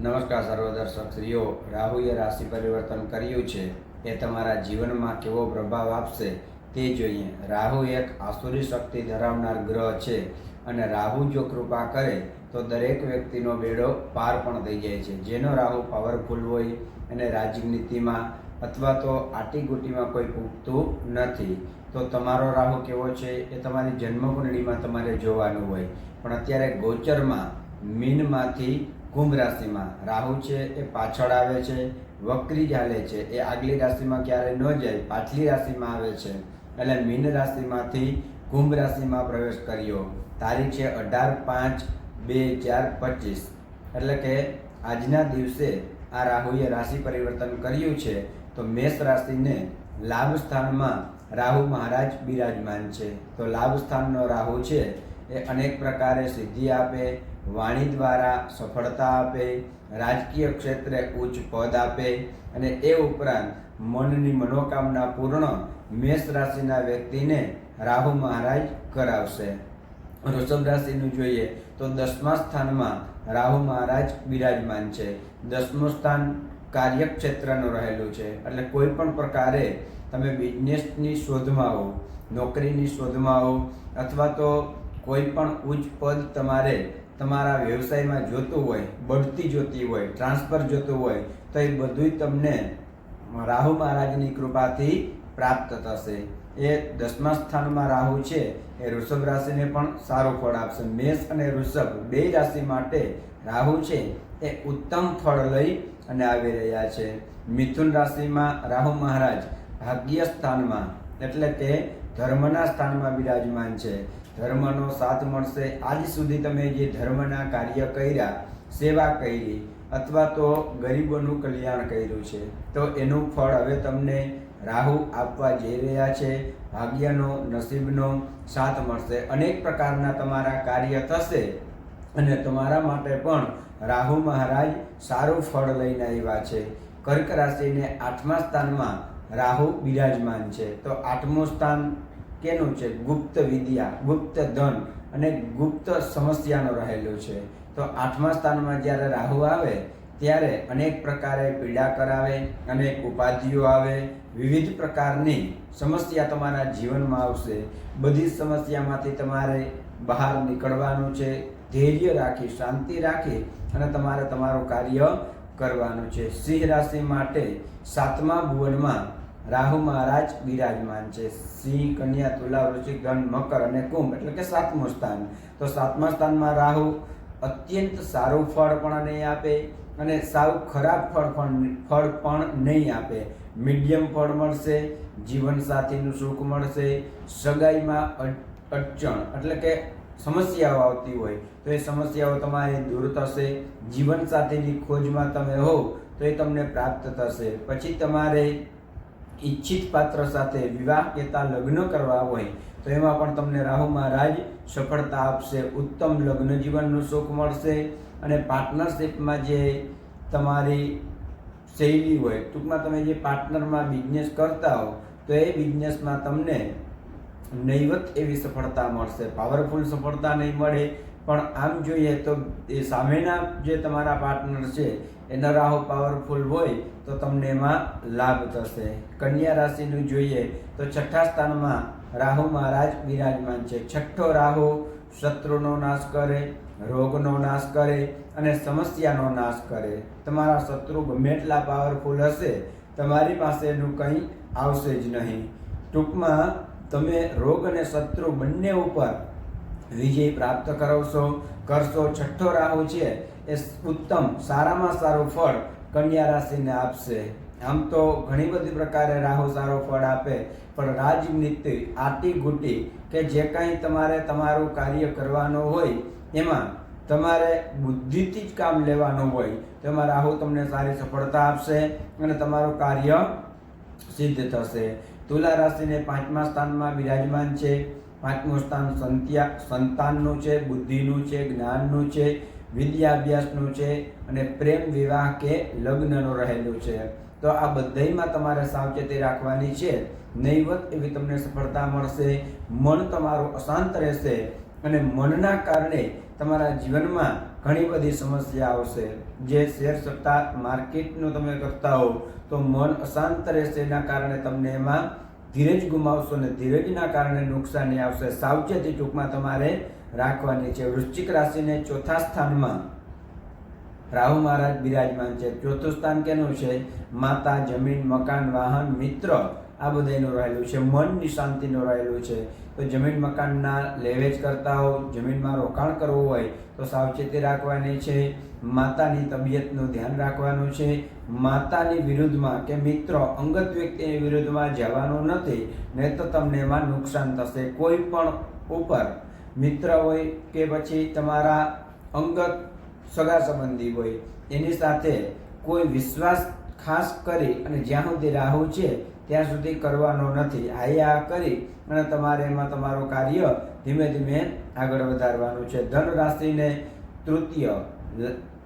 નમસ્કાર સર્વ દર્શક રાહુએ રાશિ પરિવર્તન કર્યું છે. એ તમારા જીવનમાં કેવો પ્રભાવ આપશે તે જોઈએ. રાહુ એક આસુરી શક્તિ ધરાવનાર ગ્રહ છે અને રાહુ જો કૃપા કરે તો દરેક વ્યક્તિનો બેડો પાર પણ થઈ જાય છે. જેનો રાહુ પાવરફુલ હોય અને રાજનીતિમાં અથવા તો આટીગુટીમાં કોઈ પૂગતું નથી, તો તમારો રાહુ કેવો છે એ તમારી જન્મકુંડળીમાં તમારે જોવાનું હોય. પણ અત્યારે ગોચરમાં મીનમાંથી કુંભ રાશિમાં રાહુ છે, એ પાછળ આવે છે, વક્રી ચાલે છે, એ આગલી રાશિમાં ક્યારે ન જાય, પાછલી રાશિમાં આવે છે. એટલે મીન રાશિમાંથી કુંભ રાશિમાં પ્રવેશ કર્યો. તારીખ છે અઢાર પાંચ બે હજાર પચીસ. એટલે કે આજના દિવસે આ રાહુએ રાશિ પરિવર્તન કર્યું છે, તો મેષ રાશિને લાભ સ્થાનમાં રાહુ મહારાજ બિરાજમાન છે. તો લાભ સ્થાનનો રાહુ છે, એ અનેક પ્રકારે સિદ્ધિ આપે વાણી દ્વારા સફળતા આપે, રાજકીય ક્ષેત્રે ઉચ્ચ પદ આપે અને એ ઉપરાંત મનની મનોકામના પૂર્ણ મેષ રાશિના વ્યક્તિને રાહુ મહારાજ કરાવશે. વૃષભ રાશિનું જોઈએ તો દસમા સ્થાનમાં રાહુ મહારાજ બિરાજમાન છે. દસમું સ્થાન કાર્યક્ષેત્રનું રહેલું છે. એટલે કોઈ પણ પ્રકારે તમે બિઝનેસની શોધમાં હો, નોકરીની શોધમાં હો અથવા તો કોઈ પણ ઉચ્ચ પદ તમારે તમારા વ્યવસાયમાં જોતું હોય, બઢતી જોતી હોય ટ્રાન્સફર જોતું હોય, તો એ બધું તમને રાહુ મહારાજની કૃપાથી પ્રાપ્ત થશે. એ દસમા સ્થાનમાં રાહુ છે, એ વૃષભ રાશિને પણ સારું ફળ આપશે. મેષ અને વૃષભ બે રાશિ માટે રાહુ છે, એ ઉત્તમ ફળ લઈ અને આવી રહ્યા છે. મિથુન રાશિમાં રાહુ મહારાજ ભાગ્ય સ્થાનમાં, એટલે કે ધર્મના સ્થાનમાં બિરાજમાન છે. ધર્મનો સાથ મળશે. આજ સુધી તમે જે ધર્મના કાર્ય કર્યા, સેવા કરી, અથવા તો ગરીબોનું કલ્યાણ કર્યું છે, તો એનું ફળ હવે તમને રાહુ આપવા જઈ રહ્યા છે. ભાગ્યનો, નસીબનો સાથ મળશે. અનેક પ્રકારના તમારા કાર્ય થશે અને તમારા માટે પણ રાહુ મહારાજ સારું ફળ લઈને આવ્યા છે. કર્ક રાશિને આઠમા સ્થાનમાં રાહુ બિરાજમાન છે. તો આઠમું સ્થાન કેનું છે? ગુપ્ત વિદ્યા, ગુપ્ત ધન અને ગુપ્ત સમસ્યાનો રહેલું છે. તો આઠમા સ્થાનમાં જ્યારે રાહુ આવે, ત્યારે અનેક પ્રકારે પીડા કરાવે, અનેક ઉપાધિઓ આવે, વિવિધ પ્રકારની સમસ્યા તમારા જીવનમાં આવશે. બધી સમસ્યામાંથી તમારે બહાર નીકળવાનું છે, ધૈર્ય રાખી, શાંતિ રાખી અને તમારે તમારું કાર્ય કરવાનું છે. સિંહ રાશિ માટે સાતમા ભુવનમાં રાહુ મહારાજ બિરાજમાન છે. સિંહ કન્યા તુલા વૃશ્ચિક ધન, મકર અને કુંભ એટલે કે સાતમું સ્થાન. તો સાતમા સ્થાનમાં રાહુ અત્યંત સારું ફળ પણ નહીં આપે અને સાવ ખરાબ ફળ પણ ફળ પણ નહીં આપે. મીડિયમ ફળ મળશે, જીવનસાથીનું સુખ મળશે, સગાઈમાં અડ- અડચણ એટલે કે સમસ્યાઓ આવતી હોય તો એ સમસ્યાઓ તમારી દૂર થશે. જીવનસાથીની ખોજમાં તમે હો તો એ તમને પ્રાપ્ત થશે. પછી તમારે ઈચ્છિત પાત્ર સાથે વિવાહ કેતા લગ્ન કરવા હોય, તો એમાં પણ તમને રાહુ મહારાજ સફળતા આપશે, ઉત્તમ લગ્ન જીવનનું સુખ મળશે અને પાર્ટનરશિપમાં જે તમારી શૈલી હોય, ટૂંકમાં તમે જે પાર્ટનરમાં બિઝનેસ કરતા હો, તો એ બિઝનેસમાં તમને નૈવત એવી સફળતા મળશે. પાવરફુલ સફળતા નહીં મળે પણ આમ જોઈએ તો એ સામેના જે તમારા પાર્ટનર છે, એના રાહુ પાવરફુલ હોય તો તમને એમાં લાભ થશે. કન્યા રાશિનું જોઈએ તો છઠ્ઠા સ્થાનમાં રાહુ મહારાજ બિરાજમાન છે. છઠ્ઠો રાહુ શત્રુનો નાશ કરે, રોગનો નાશ કરે અને સમસ્યાનો નાશ કરે. તમારા શત્રુ ગમે એટલા પાવરફુલ હશે, તમારી પાસે એનું કંઈ આવશે જ નહીં. ટૂંકમાં તમે રોગ અને શત્રુ બંને ઉપર વિજય પ્રાપ્ત કરાવશો કરશો. છઠ્ઠો રાહુ છે, એ ઉત્તમ, સારામાં સારું ફળ કન્યા રાશિને આપશે. આમ તો ઘણી બધી પ્રકારે રાહુ સારો ફળ આપે, પણ રાજનીતિ આટી ગુટી કે જે કાંઈ તમારે તમારું કાર્ય કરવાનું હોય, એમાં તમારે બુદ્ધિથી જ કામ લેવાનું હોય તેમાં રાહુ તમને સારી સફળતા આપશે અને તમારું કાર્ય સિદ્ધ થશે. તુલા રાશિને પાંચમા સ્થાનમાં બિરાજમાન છે. પાંચમું સ્થાન સંત્યા સંતાનનું છે, બુદ્ધિનું છે, જ્ઞાનનું છે, વિદ્યાભ્યાસનું છે અને પ્રેમ વિવાહ કે લગ્નનો રહેલું છે. તો આ બધામાં તમારે સાવચેતી રાખવાની છે. નહીવત એવી તમને સફળતા મળશે, મન તમારું અશાંત રહેશે અને મનના કારણે તમારા જીવનમાં ઘણી બધી સમસ્યા આવશે. જે શેર સત્તા માર્કેટનું તમે કરતા હો તો મન અશાંત રહેશે એના કારણે તમને એમાં ધીરજ ગુમાવશો ને ધીરજના કારણે નુકસાની આવશે. સાવચેતી ટૂંકમાં તમારે રાખવાની છે. વૃશ્ચિક રાશિને ચોથા સ્થાનમાં રાહુ મહારાજ બિરાજમાન છે. ચોથું સ્થાન કેનું છે? માતા, જમીન, મકાન, વાહન, મિત્ર. આ બધાનું રહેલું છે. મનની શાંતિનું રહેલું છે. તો જમીન મકાનના લેવેજ કરતા હો જમીનમાં રોકાણ કરવું હોય, તો સાવચેતી રાખવાની છે. માતાની તબિયતનું ધ્યાન રાખવાનું છે. માતાની વિરુદ્ધમાં કે મિત્રો, અંગત વ્યક્તિની વિરુદ્ધમાં જવાનું નથી, નહીં તો તમને એમાં નુકસાન થશે કોઈ પણ ઉપર. મિત્ર હોય કે પછી તમારા અંગત સગા સંબંધી હોય, એની સાથે કોઈ વિશ્વાસ ખાસ કરી અને જ્યાં સુધી રાહુ છે ત્યાં સુધી કરવાનો નથી. આયા કરી અને તમારે એમાં તમારું કાર્ય ધીમે ધીમે આગળ વધારવાનું છે. ધન રાશિને તૃતીય,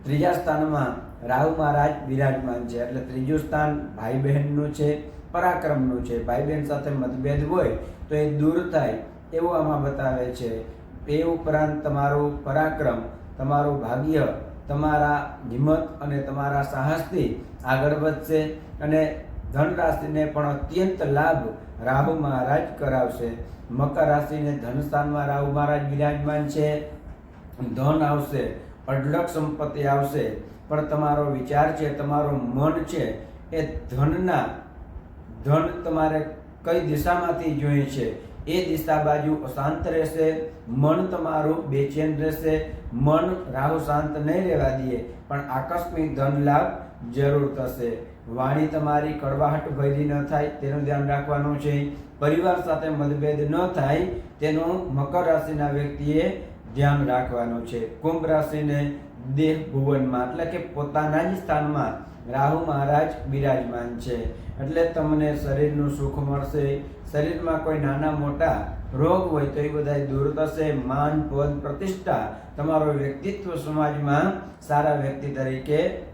ત્રીજા સ્થાનમાં રાહુ મહારાજ બિરાજમાન છે. એટલે ત્રીજું સ્થાન ભાઈ બહેનનું છે, પરાક્રમનું છે. ભાઈ બહેન સાથે મતભેદ હોય તો એ દૂર થાય એવું આમાં બતાવે છે. એ ઉપરાંત તમારું પરાક્રમ, તમારું ભાગ્ય, તમારા હિંમત અને તમારા સાહસથી આગળ વધશે અને ધન રાશિને પણ અત્યંત લાભ રાહુ મહારાજ કરાવશે. મકર રાશિને ધન સ્થાનમાં રાહુ મહારાજ બિરાજમાન છે. ધન આવશે, અઢળક સંપત્તિ આવશે. પણ તમારો વિચાર છે, તમારું મન છે, એ ધનના, ધન તમારે કઈ દિશામાંથી જોઈએ છે? એ દિશા બાજુ અશાંત રહેશે, મન તમારું બેચેન રહેશે. મન રાહુ શાંત નહીં રહેવા દઈએ પણ આકસ્મિક ધન લાભ જરૂર થશે. વાણી તમારી કડવાહટ ભરી ન થાય, તેનું ધ્યાન રાખવાનું છે. પરિવાર સાથે મતભેદ ન થાય, તેનું મકર રાશિના વ્યક્તિએ ધ્યાન રાખવાનું છે. કુંભ રાશિને દેહ ભુવનમાં, એટલે કે પોતાના જ સ્થાનમાં રાહુ મહારાજ બિરાજમાન છે. એટલે તમને શરીરનું સુખ મળશે. શરીરમાં કોઈ નાના મોટા રોગ હોય તો એ બધા દૂર થશે. માન, પદ, પ્રતિષ્ઠા તમારો વ્યક્તિત્વ સમાજમાં સારા વ્યક્તિ તરીકે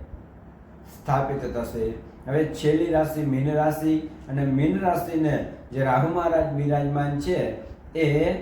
સ્થાપિત થશે. હવે છેલ્લી રાશિ મીન રાશિ અને મીન રાશિને જે રાહુ મહારાજ બિરાજમાન છે, એ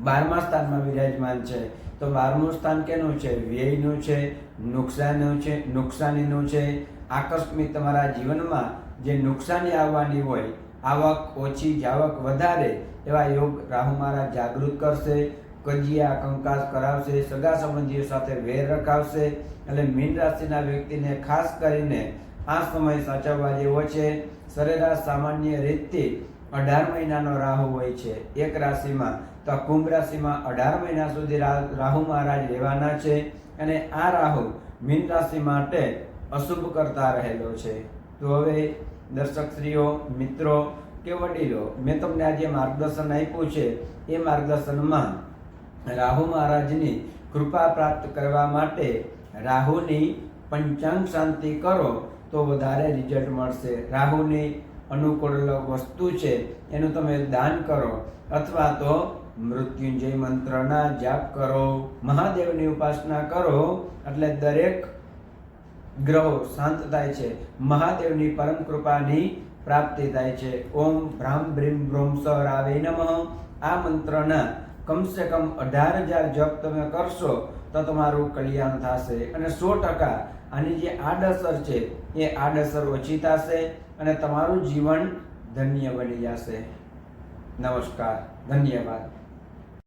બારમા સ્થાનમાં બિરાજમાન છે. તો બારમું સ્થાન કેનું છે? વ્યયનું છે, નુકસાનનું છે, નુકસાનીનું છે. આકસ્મિક તમારા જીવનમાં જે નુકસાની આવવાની હોય, આવક ઓછી, જાવક વધારે એવા યોગ રાહુ મહારાજ જાગૃત કરશે. કજિયા કંકાસ કરાવશે, સગા સંબંધીઓ સાથે વેર રખાવશે એટલે મીન રાશિના વ્યક્તિને ખાસ કરીને આ સમય સાચવવા જેવો છે. સરેરાશ સામાન્ય રીતથી અઢાર મહિનાનો રાહુ હોય છે. એક રાશિમાં તો કુંભ રાશિમાં અઢાર મહિના સુધી રાહુ મહારાજ રહેવાના છે અને આ રાહુ મીન રાશિ માટે અશુભ કરતા રહેલો છે. તો હવે દર્શક શ્રીઓ, મિત્રો કે વડીલો, મેં તમને આજે માર્ગદર્શન આપ્યું છે. એ માર્ગદર્શનમાં રાહુ મહારાજની કૃપા પ્રાપ્ત કરવા માટે રાહુની પંચાંગ શાંતિ કરો તો વધારે રિઝલ્ટ મળશે. રાહુની અનુકૂળ વસ્તુ છે, એનું તમે દાન કરો અથવા તો મૃત્યુંજય મંત્રના જાપ કરો. મહાદેવની ઉપાસના કરો એટલે દરેક ગ્રહો શાંત થાય છે. મહાદેવની પરમ કૃપાની પ્રાપ્તિ થાય છે. ઓમ ભ્રામ બ્રીમ બ્રોમ સ રાવે નમઃ. આ મંત્રના કમસે કમ અઢાર હજાર જપ તમે કરશો તો તમારું કલ્યાણ થશે. અને સો ટકા આની જે આડઅસર છે, એ આડઅસર ઓછી થશે અને તમારું જીવન ધન્ય બની જશે. નમસ્કાર. ધન્યવાદ.